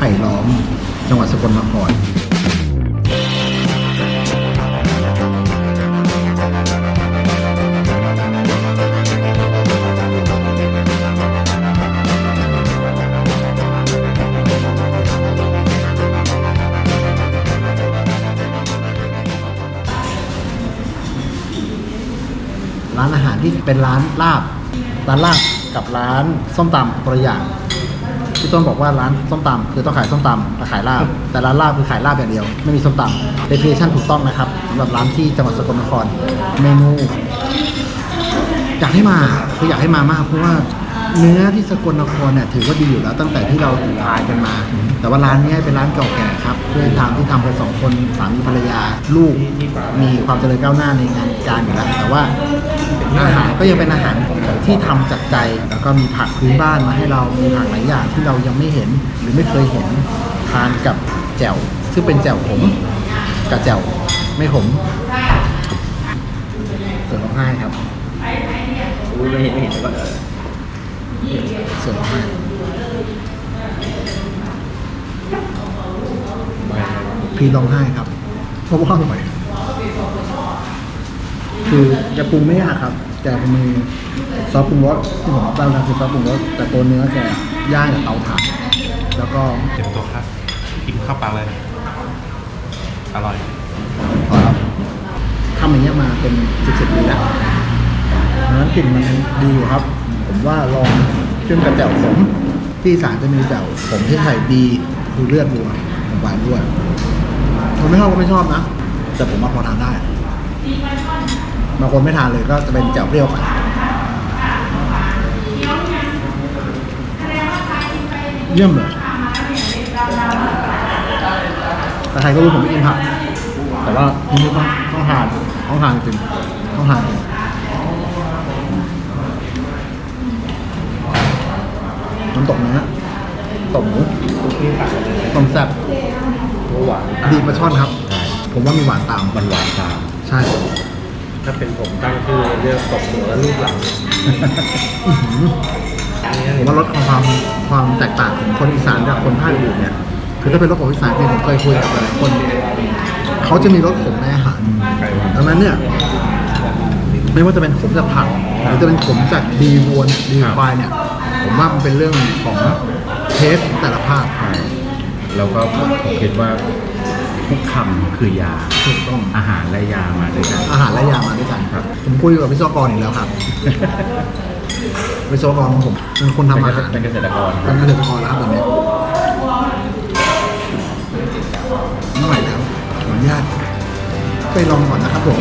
ผ่ล้อม จังหวัดสกลนครร้านอาหารที่เป็นร้านลาบร้านลาบกับร้านส้มตำคนละอย่าง พี่ต้นบอกว่าร้านส้มตำคือต้องขายส้มตำแต่ขายลาบ แต่ร้านลาบคือขายลาบอย่างเดียว ไม่มีส้มตำ definition ถูกต้องนะครับสำหรับร้านที่จังหวัดสกลนคร เมนู อยากให้มาคืออยากให้มามาก เพราะว่าเนื้อที่สกลนครเนี่ยถือว่าดีอยู่แล้วตั้งแต่ที่เราทานกันมา แต่ว่าร้านนี้เป็นร้านเก่าแก่ครับเพื่อนทำที่ทำกันสองคนสามีภรรยาลูกมีความเจริญก้าวหน้าในงานการอยู่แล้วแต่ว่าอาหารก็ยังเป็นอาหาร ที่ทำจากใจ แล้วก็มีผักพื้นบ้านมาให้เรามีผักหลายอย่างที่เรายังไม่เห็นหรือไม่เคยเห็นทานกับแจ่วซึ่งเป็นแจ่วขมกับแจ่วไม่ขมเสือร้องไห้ครับอุ้ยไม่เห็นไม่เห็นแต่ว่าเออเสือร้องไห้พี่ร้องไห้ครับเพราะว่าอร่อยคือจะปรุงไม่ยากครับ แต่มีซอสปรุงรสที่ผมเอาไปนะคือซอสปรุงรสแต่ตัวเนื้อจะย่างกับเตาถ่านแล้วก็เต็มตัวครับกินเข้าปากเลย อร่อยพอครับทำอย่างเงี้ยมาเป็นสิบสิบปีแล้วดังนั้นกลิ่นมันดีอยู่ครับ ผมว่าลองจิ้มกับแจ่วขมที่อีสารจะมีแจ่วขมที่ใส่ดีคือเลือดวัวหวานด้วยคนไม่ชอบก็ไม่ชอบนะ แต่ผมว่าพอทานได้ บางคนไม่ทานเลยก็จะเป็นแจ่วเปรี้ยวไปเยี่ยมเลยแต่ใครก็รู้ผมไม่กินผักแต่ว่าทีนี้ต้องต้องทานต้องทานจริงต้องทานจริงน้ำตกเนื้อตกหมูต้มแซ่บหวานดีปลาช่อนครับ ผมว่ามีหวานตามมันหวานตาม ใช่ ถ้าเป็นผมตั้งชื่อเรื่องตบหัวลูกหลังอื้อหือผมว่ารสของความความแตกต่างของคนอีสานกับคนภาคอื่นเนี่ยคือถ้าเป็นรสของอีสานเนี่ยผมเคยคุยกับหลายๆคน เขาจะมีรสขมในอาหารดังนั้นเนี่ยไม่ว่าจะเป็นขมจากผักหรือจะเป็นขมจากดีวัวดีควายเนี่ย ผมว่ามันเป็นเรื่องของเทสแต่ละภาคใช่แล้วก็ผมคิดว่า ทุกคำคือยาถูกต้องอาหารและยามาด้วยกัน อาหารและยามาด้วยกันครับ ผมคุยกับวิศวกรอีกแล้วครับ วิศวกรของผมเป็นคนทำอาหารเป็นเกษตรกรเป็นเกษตรกรแล้วครับตอนนี้ไม่ไหวแล้วขออนุญาตไปลองก่อนนะครับผม